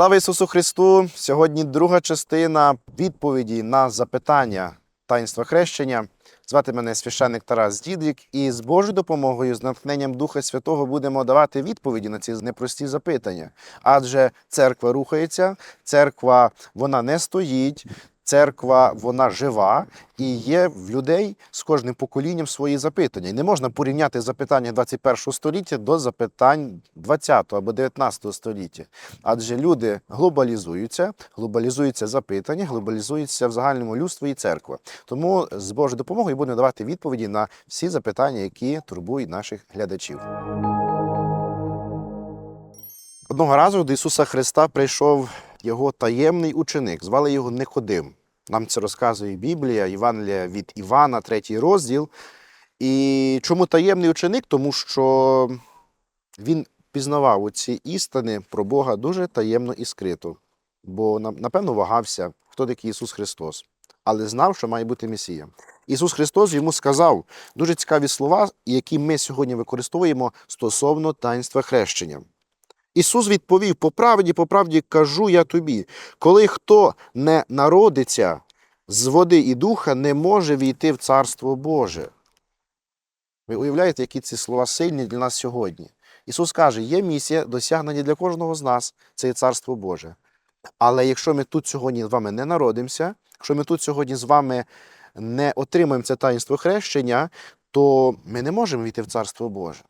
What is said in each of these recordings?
Слава Ісусу Христу! Сьогодні друга частина відповіді на запитання таїнства хрещення. Звати мене священник Тарас Дідрік, і з Божою допомогою, з натхненням Духа Святого будемо давати відповіді на ці непрості запитання. Адже церква рухається, церква вона не стоїть, церква вона жива, і є в людей з кожним поколінням свої запитання. І не можна порівняти запитання 21 століття до запитань 20 або 19 століття. Адже люди глобалізуються, глобалізуються запитання, глобалізується в загальному людство і церква. Тому з Божою допомогою будемо давати відповіді на всі запитання, які турбують наших глядачів. Одного разу до Ісуса Христа прийшов його таємний ученик, звали його Никодим. Нам це розказує Біблія, Євангелія від Івана, третій розділ. І чому таємний ученик? Тому що він пізнавав ці істини про Бога дуже таємно і скрито. Бо напевно вагався, хто такий Ісус Христос, але знав, що має бути Месія. Ісус Христос йому сказав дуже цікаві слова, які ми сьогодні використовуємо стосовно таїнства хрещення. Ісус відповів: по правді, по правді кажу я тобі, коли хто не народиться з води і духа, не може війти в Царство Боже. Ви уявляєте, які ці слова сильні для нас сьогодні? Ісус каже, є місія досягнення для кожного з нас, це є Царство Боже. Але якщо ми тут сьогодні з вами не народимося, якщо ми тут сьогодні з вами не отримаємо це таїнство хрещення, то ми не можемо війти в Царство Боже.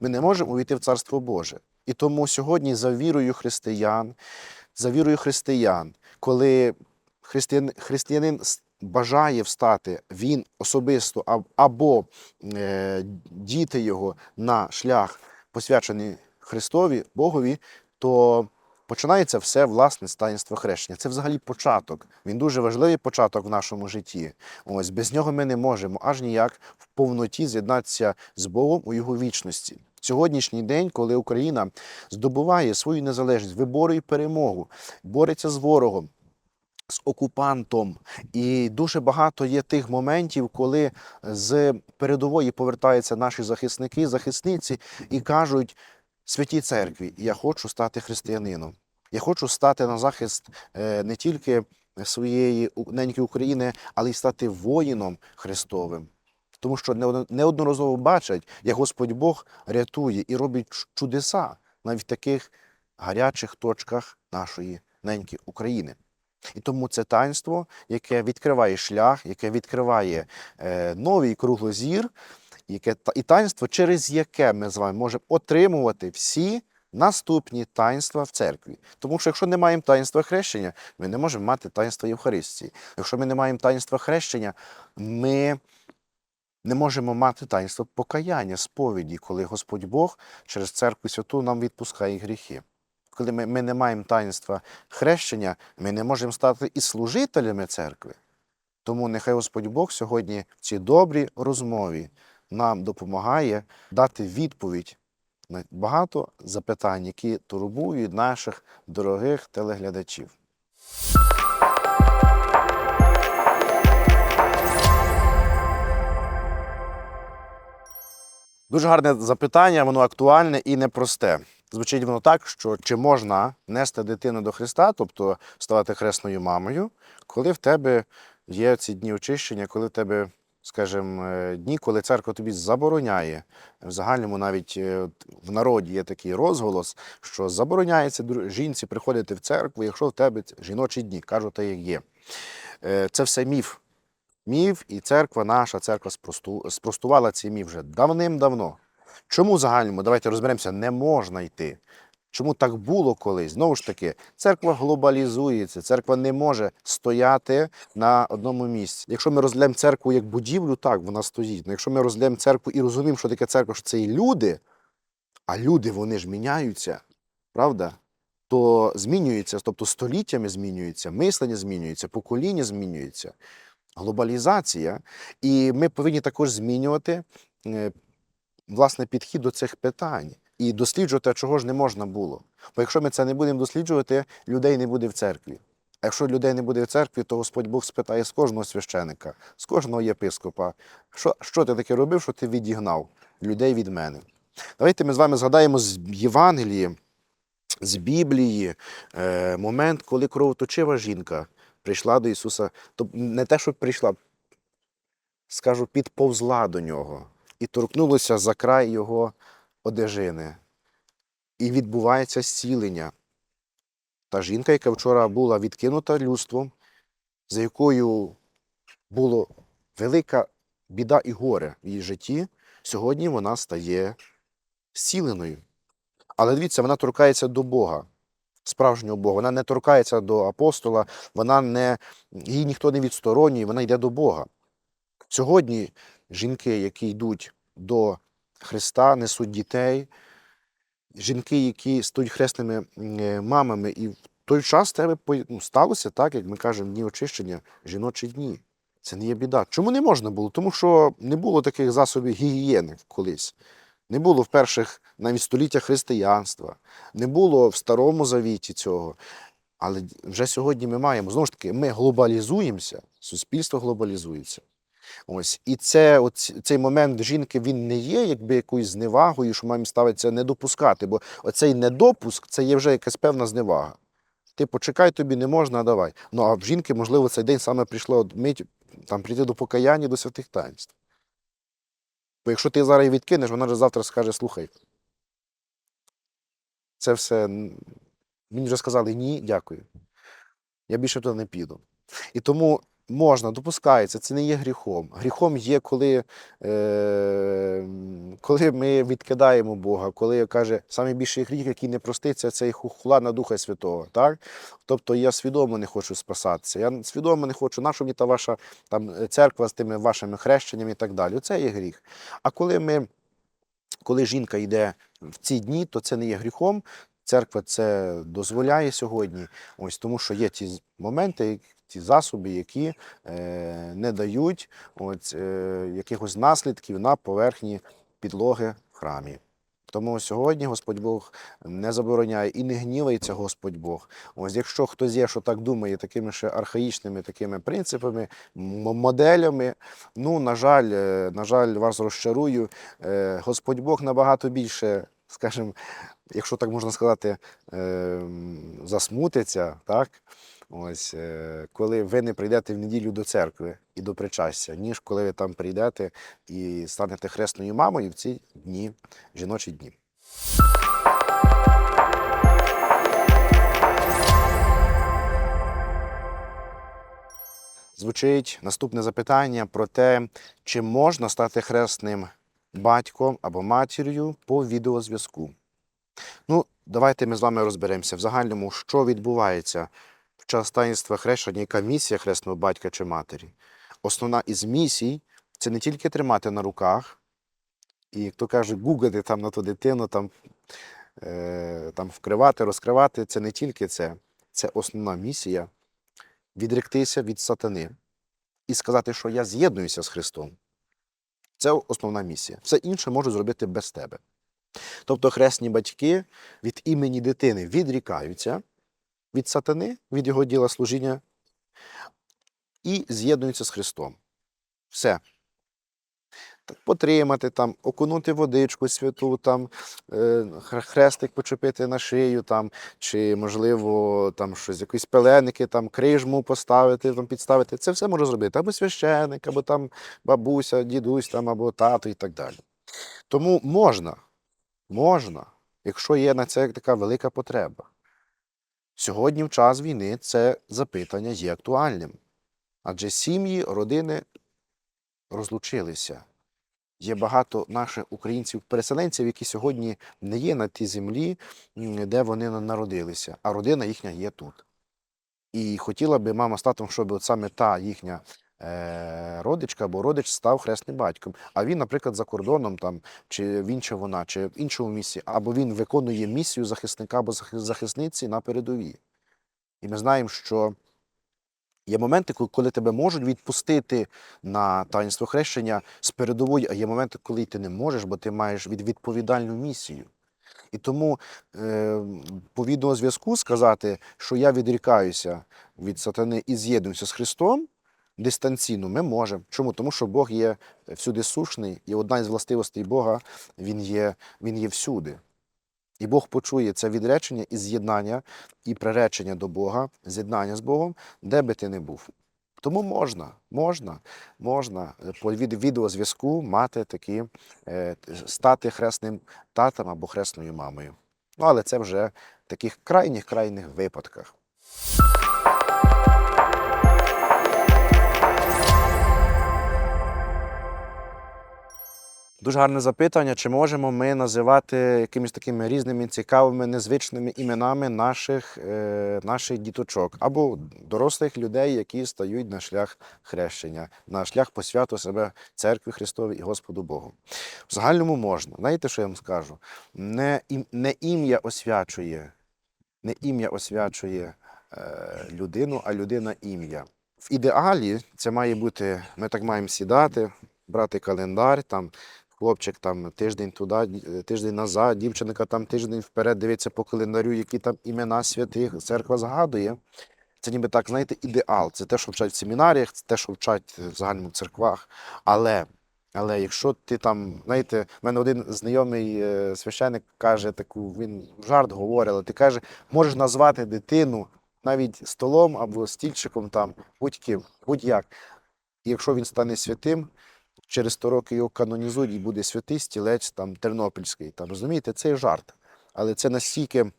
Ми не можемо увійти в Царство Боже. І тому сьогодні за вірою християн, за вірою християн, коли християн, християнин бажає встати, він особисто або е, діти його на шлях, посвячений Христові, Богові, то починається все власне з хрещення. Це взагалі початок. Він дуже важливий початок в нашому житті. Ось без нього ми не можемо аж ніяк в повноті з'єднатися з Богом у його вічності. Сьогоднішній день, коли Україна здобуває свою незалежність, виборює перемогу, бореться з ворогом. З окупантом, і дуже багато є тих моментів, коли з передової повертаються наші захисники, захисниці і кажуть святій церкві: я хочу стати християнином. Я хочу стати на захист е, не тільки своєї неньки України, але й стати воїном Христовим. Тому що неодноразово бачать, як Господь Бог рятує і робить чудеса навіть в таких гарячих точках нашої неньки України. І тому це таїнство, яке відкриває шлях, яке відкриває е, новий кругозір, яке, і таїнство, через яке ми з вами можемо отримувати всі наступні таїнства в церкві. Тому що якщо не маємо таїнства хрещення, ми не можемо мати таїнства Євхаристії. Якщо ми не маємо таїнства хрещення, ми не можемо мати таїнство покаяння, сповіді, коли Господь Бог через церкву святу нам відпускає гріхи. Коли ми, ми не маємо таїнства хрещення, ми не можемо стати і служителями церкви. Тому нехай Господь Бог сьогодні в цій добрій розмові нам допомагає дати відповідь на багато запитань, які турбують наших дорогих телеглядачів. Дуже гарне запитання, воно актуальне і непросте. Звучить воно так, що чи можна нести дитину до Христа, тобто ставати хресною мамою, коли в тебе є ці дні очищення, коли в тебе, скажімо, е, дні, коли церква тобі забороняє. В загальному навіть е, в народі є такий розголос, що забороняється жінці приходити в церкву, якщо в тебе жіночі дні, кажу те, як є. Е, Це все міф. Міф, і церква наша, церква спросту- спростувала цей міф вже давним-давно. Чому загальному, давайте розберемося, не можна йти? Чому так було колись? Знову ж таки, церква глобалізується, церква не може стояти на одному місці. Якщо ми розглянемо церкву як будівлю, так, вона стоїть. Ну, якщо ми розглянемо церкву і розуміємо, що таке церква, що це і люди, а люди вони ж міняються, правда? То змінюється, тобто століттями змінюється, мислення змінюється, покоління змінюється, глобалізація. І ми повинні також змінювати е, власне підхід до цих питань і досліджувати, чого ж не можна було. Бо якщо ми це не будемо досліджувати, людей не буде в церкві. А якщо людей не буде в церкві, то Господь Бог спитає з кожного священика, з кожного єпископа, що, що ти таке робив, що ти відігнав людей від мене. Давайте ми з вами згадаємо з Євангелії з Біблії е, момент, коли кровоточива жінка прийшла до Ісуса. Тобто не те, що прийшла, скажу, підповзла до нього і торкнулася за край його одежини. І відбувається зцілення. Та жінка, яка вчора була відкинута людством, за якою було велика біда і горе в її житті, сьогодні вона стає зціленою. Але дивіться, вона торкається до Бога, справжнього Бога. Вона не торкається до апостола, вона не, її ніхто не відсторонює, вона йде до Бога. Сьогодні жінки, які йдуть до Христа, несуть дітей, жінки, які стають хресними е, мамами, і в той час тебе ну, сталося так, як ми кажемо, дні очищення, жіночі дні. Це не є біда. Чому не можна було? Тому що не було таких засобів гігієни колись. Не було в перших навіть століттях християнства, не було в Старому Завіті цього. Але вже сьогодні ми маємо. Знову ж таки, ми глобалізуємося, суспільство глобалізується. Ось. І це, оць- цей момент жінки він не є якби якоюсь зневагою, що маємо ставитися не допускати, бо оцей недопуск це є вже якась певна зневага. Ти почекай, тобі не можна, а давай. Ну а в жінки, можливо, цей день саме прийшло мить там прийти до покаяння, до святих таїнств. Бо якщо ти зараз її відкинеш, вона вже завтра скаже: слухай. Це все. Мені вже сказали ні, дякую. Я більше туди не піду. І тому можна, допускається, це не є гріхом. Гріхом є, коли, е, коли ми відкидаємо Бога, коли каже, найбільший гріх, який не проститься, це і хула на Духа Святого. Так? Тобто я свідомо не хочу спасатися. Я свідомо не хочу, наша мені та ваша там, церква з тими вашими хрещеннями і так далі. Це є гріх. А коли ми, коли жінка йде в ці дні, то це не є гріхом. Церква це дозволяє сьогодні, ось тому що є ті моменти, ті засоби, які е, не дають ось, е, якихось наслідків на поверхні підлоги в храмі. Тому сьогодні Господь Бог не забороняє і не гнівається Господь Бог. Ось якщо хтось є, що так думає, такими ще архаїчними такими принципами, моделями, ну, на жаль, е, на жаль, вас розчарую. Е, Господь Бог набагато більше, скажімо, якщо так можна сказати, е, засмутиться, так? Ось, е, коли ви не прийдете в неділю до церкви і до причастя, ніж коли ви там прийдете і станете хресною мамою в ці дні, жіночі дні. Звучить наступне запитання про те, чи можна стати хресним батьком або матір'ю по відеозв'язку. Ну, давайте ми з вами розберемося в загальному, що відбувається в час таїнства хрещення, яка місія хресного батька чи матері. Основна із місій це не тільки тримати на руках, і, як то кажуть, гугати там на ту дитину, там, е, там вкривати, розкривати. Це не тільки це. Це основна місія відректися від сатани і сказати, що я з'єднуюся з Христом. Це основна місія. Все інше можу зробити без тебе. Тобто хресні батьки від імені дитини відрікаються від сатани, від його діла служіння і з'єднуються з Христом. Все. Так, Потримати, там, окунути водичку святу, там, е, хрестик почепити на шию, там, чи, можливо, там, щось, якісь пеленики, там, крижму поставити, там, підставити. Це все може зробити. Або священик, або там бабуся, дідусь, там, або тато і так далі. Тому можна, можна, якщо є на це така велика потреба. Сьогодні, в час війни, це запитання є актуальним. Адже сім'ї, родини розлучилися. Є багато наших українців-переселенців, які сьогодні не є на тій землі, де вони на- народилися, а родина їхня є тут. І хотіла би мама з татом, щоб от саме та їхня родичка або родич став хресним батьком. А він, наприклад, за кордоном, там, чи він чи вона, чи в іншому місці, або він виконує місію захисника або захи- захисниці на передовій. І ми знаємо, що є моменти, коли- тебе можуть відпустити на таїнство хрещення з передової, а є моменти, коли ти не можеш, бо ти маєш від відповідальну місію. І тому е, по відеозв'язку сказати, що я відрікаюся від сатани і з'єднуюся з Христом дистанційно, ми можемо. Чому? Тому що Бог є всюди сушний, і одна із властивостей Бога він є, він є всюди. І Бог почує це відречення і з'єднання, і приречення до Бога, з'єднання з Богом, де би ти не був. Тому можна, можна, можна е, по відеозв'язку мати такі, е, стати хресним татом або хресною мамою. Ну, але це вже в таких крайніх крайніх випадках. Дуже гарне запитання, чи можемо ми називати якимись такими різними цікавими, незвичними іменами наших, е, наших діточок або дорослих людей, які стають на шлях хрещення, на шлях посвяту себе церкві Христовій і Господу Богу. В загальному можна. Знаєте, що я вам скажу? Не, не ім'я освячує, не ім'я освячує е, людину, а людина ім'я. В ідеалі це має бути, ми так маємо сідати, брати календар, там хлопчик там тиждень туди, тиждень назад, дівчинка там тиждень вперед дивиться по календарю, які там імена святих, церква згадує. Це ніби так, знаєте, ідеал. Це те, що вчать в семінаріях, це те, що вчать в загальних церквах. Але, але якщо ти там, знаєте, в мене один знайомий е, священик каже таку, він в жарт говорить, але ти каже, можеш назвати дитину навіть столом або стільчиком там, будь-ким, будь-як. І якщо він стане святим, через 100 років його канонізують і буде святий стілець там Тернопільський. Там, розумієте, це жарт. Але це настільки.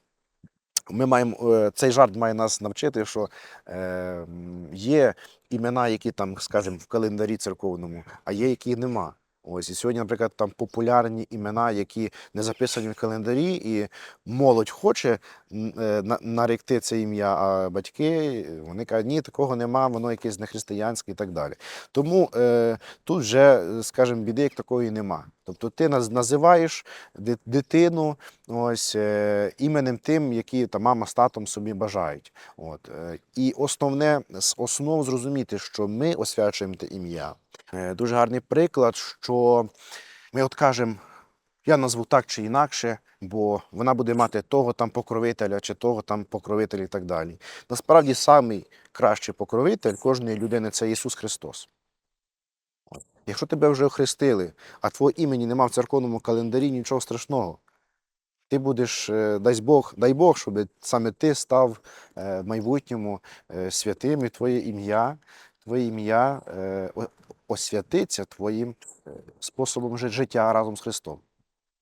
Ми маємо е, цей жарт має нас навчити, що е, є імена, які там, скажімо, в календарі церковному, а є, які нема. Ось і сьогодні, наприклад, там популярні імена, які не записані в календарі, і молодь хоче е, на- наректи це ім'я, а батьки вони кажуть, ні, такого нема, воно якесь нехристиянське і так далі. Тому е, тут вже, е, скажімо, біди як такої нема. Тобто ти наз- називаєш дитину ось е, іменем тим, які та мама з татом собі бажають. От і основне основ зрозуміти, що ми освячуємо те ім'я. Е, Дуже гарний приклад, що ми от кажемо, я назву так чи інакше, бо вона буде мати того там покровителя чи того там покровителя і так далі. Насправді, самий кращий покровитель кожної людини це Ісус Христос. Якщо тебе вже охрестили, а твого імені нема в церковному календарі, нічого страшного. Ти будеш, е, дай Бог, дай Бог, щоб саме ти став е, в майбутньому святим, і твоє ім'я, твоє ім'я е, освятиться твоїм е, способом життя разом з Христом.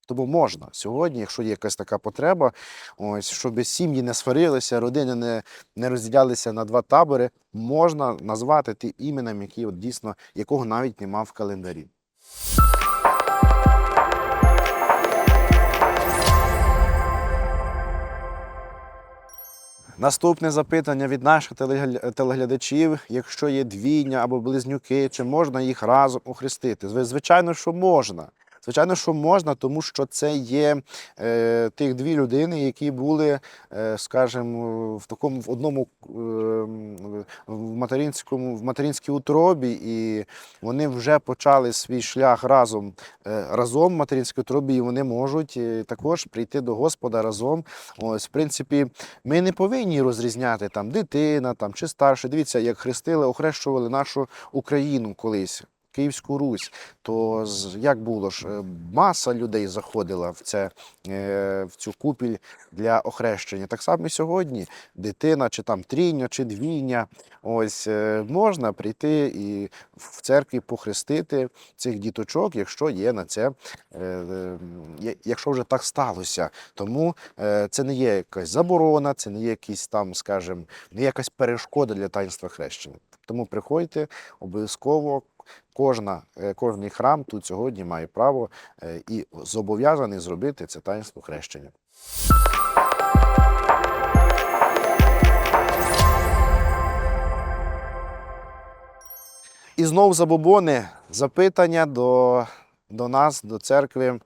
Тому можна сьогодні, якщо є якась така потреба, ось щоб сім'ї не сварилися, родини не, не розділялися на два табори, можна назвати тим іменем, який от дійсно якого навіть нема в календарі. Наступне запитання від наших телегля- телеглядачів: якщо є двійня або близнюки, чи можна їх разом охрестити? Звичайно, що можна. Звичайно, що можна, тому що це є е, тих дві людини, які були, е, скажімо, в такому в одному е, в материнському в материнській утробі, і вони вже почали свій шлях разом е, разом в материнській утробі, і вони можуть е, також прийти до Господа разом. Ось, в принципі, ми не повинні розрізняти там дитина там, чи старше. Дивіться, як хрестили, охрещували нашу Україну колись. Київську Русь, то як було ж, е, маса людей заходила в, це, е, в цю купіль для охрещення. Так само сьогодні дитина, чи там трійня, чи двійня, ось е, можна прийти і в церкві похрестити цих діточок, якщо є на це, якщо вже так сталося. Тому це не є якась заборона, це не є якийсь там, скажімо, не якась перешкода для таїнства хрещення. Тому приходьте обов'язково. Кожна, е, кожний храм тут сьогодні має право е, і зобов'язаний зробити це таїнство хрещення. І знов забобони, запитання до, до нас, до церкви,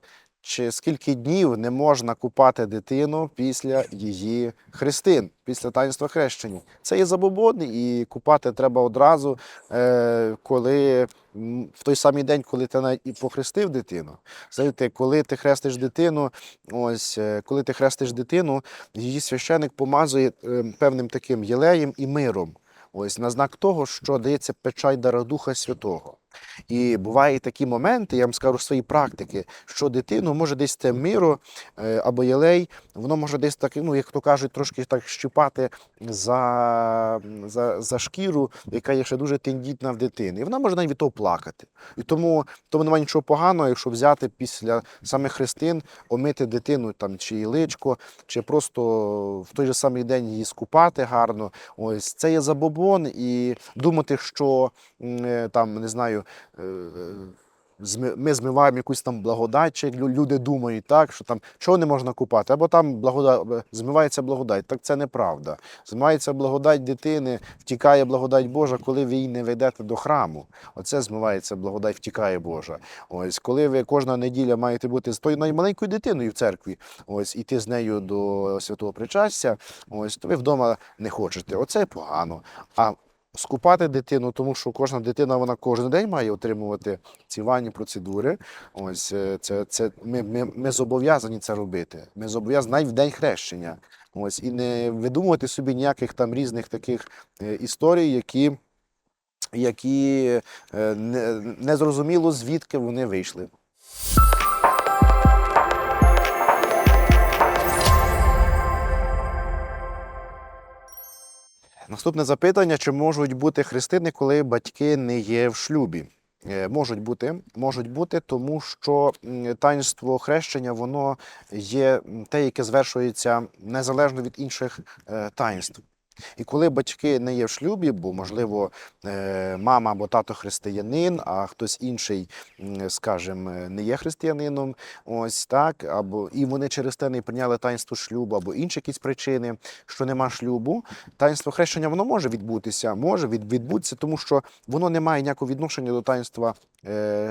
чи скільки днів не можна купати дитину після її хрестин, після таїнства хрещення. Це є забобони, і купати треба одразу, е, коли в той самий день, коли ти навіть і похрестив дитину. Знаєте, коли ти хрестиш дитину, ось е, коли ти хрестиш дитину, її священик помазує е, певним таким єлеєм і миром. Ось на знак того, що дається печать дара Духа Святого. І бувають такі моменти, я вам скажу з своєї практики, що дитину може десь те миро е, або єлей, воно може десь так, ну, як то кажуть, трошки так щипати за, за, за шкіру, яка є ще дуже тендітна в дитини. І вона може навіть від того плакати. І тому, тому немає нічого поганого, якщо взяти після саме хрестин, омити дитину там, чи її личко, чи просто в той же самий день її скупати гарно. Ось це є забобон, і думати, що е, там не знаю. Е, Ми змиваємо якусь там благодать, чи люди думають, так, що там чого не можна купати, або там благодать, змивається благодать. Так це неправда. Змивається благодать дитини, втікає благодать Божа, коли ви її не ведете до храму. Оце змивається благодать, втікає Божа. Ось коли ви кожна неділя маєте бути з тою наймаленькою дитиною в церкві, ось іти з нею до святого причастя, ось то ви вдома не хочете. Оце погано. А скупати дитину, тому що кожна дитина вона кожен день має отримувати ці ванні процедури. Ось е, це, це ми, ми, ми зобов'язані це робити. Ми зобов'язані навіть в день хрещення. Ось і не видумувати собі ніяких там різних таких е, історій, які. Які е, не, не звідки вони вийшли. Наступне запитання: чи можуть бути хрестини, коли батьки не є в шлюбі? Е, Можуть бути, можуть бути, тому що таїнство хрещення воно є те, яке звершується незалежно від інших е, таїнств. І коли батьки не є в шлюбі, бо можливо е, мама або тато християнин, а хтось інший, скажімо, не є християнином, ось так, або і вони через те не прийняли таїнство шлюбу, або інші якісь причини, що нема шлюбу, таїнство хрещення воно може відбутися, може відбутися, тому що воно не має ніякого відношення до таїнства е,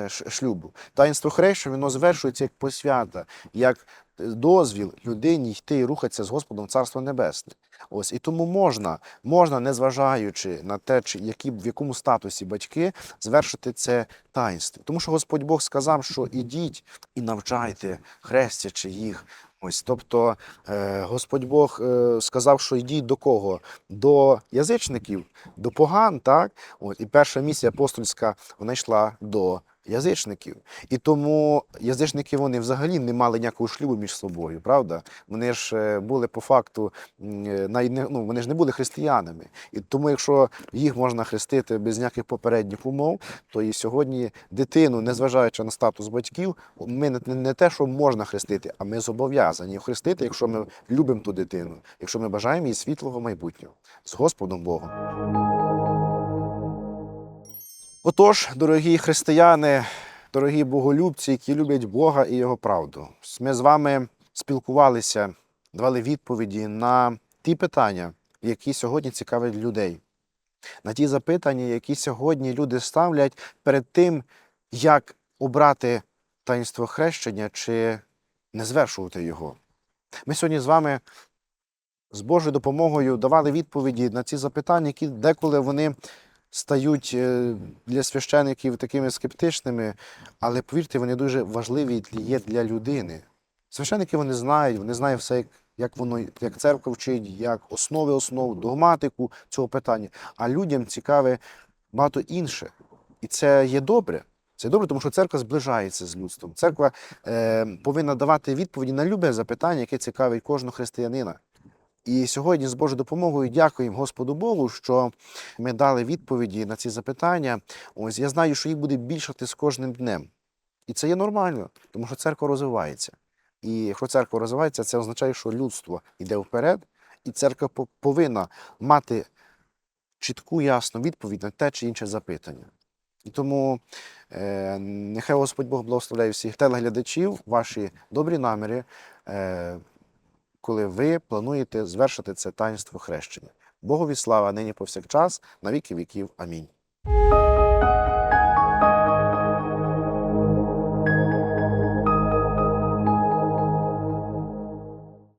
шлюбу. Таїнство хрещення воно звершується як посвята, як дозвіл людині йти і рухатися з Господом в Царство Небесне. Ось і тому можна, можна, незважаючи на те, чи які в якому статусі батьки, звершити це таїнство. Тому що Господь Бог сказав, що ідіть і навчайте, хрестячи їх. Ось, тобто е, Господь Бог е, сказав, що йдіть до кого? До язичників, до поган, так? От, і перша місія апостольська вона йшла до язичників. І тому язичники вони взагалі не мали ніякого шлюбу між собою, правда? Вони ж е, були по факту, е, ну, вони ж не були християнами. І тому, якщо їх можна хрестити без ніяких попередніх умов, то і сьогодні дитину, незважаючи на статус батьків, ми не те, що можна хрестити, а ми зобов'язані хрестити, якщо ми любимо ту дитину, якщо ми бажаємо їй світлого майбутнього з Господом Богом. Отож, дорогі християни, дорогі боголюбці, які люблять Бога і Його правду, ми з вами спілкувалися, давали відповіді на ті питання, які сьогодні цікавлять людей, на ті запитання, які сьогодні люди ставлять перед тим, як обрати таїнство хрещення чи не звершувати його. Ми сьогодні з вами з Божою допомогою давали відповіді на ці запитання, які деколи вони стають е, для священиків такими скептичними, але повірте, вони дуже важливі є для людини. Священики вони знають, вони знають все, як, як воно, як церква вчить, як основи основ, догматику цього питання. А людям цікаве багато інше. І це є добре. Це добре, тому що церква зближається з людством. Церква е, повинна давати відповіді на любе запитання, яке цікавить кожного християнина. І сьогодні з Божою допомогою дякуємо Господу Богу, що ми дали відповіді на ці запитання. Ось я знаю, що їх буде більшати з кожним днем. І це є нормально, тому що церква розвивається. І якщо церква розвивається, це означає, що людство йде вперед, і церква повинна мати чітку, ясну відповідь на те чи інше запитання. І тому е, нехай Господь Бог благословляє всіх телеглядачів, ваші добрі наміри, е, коли ви плануєте звершити це таїнство хрещення. Богові слава нині повсякчас, на віки віків. Амінь.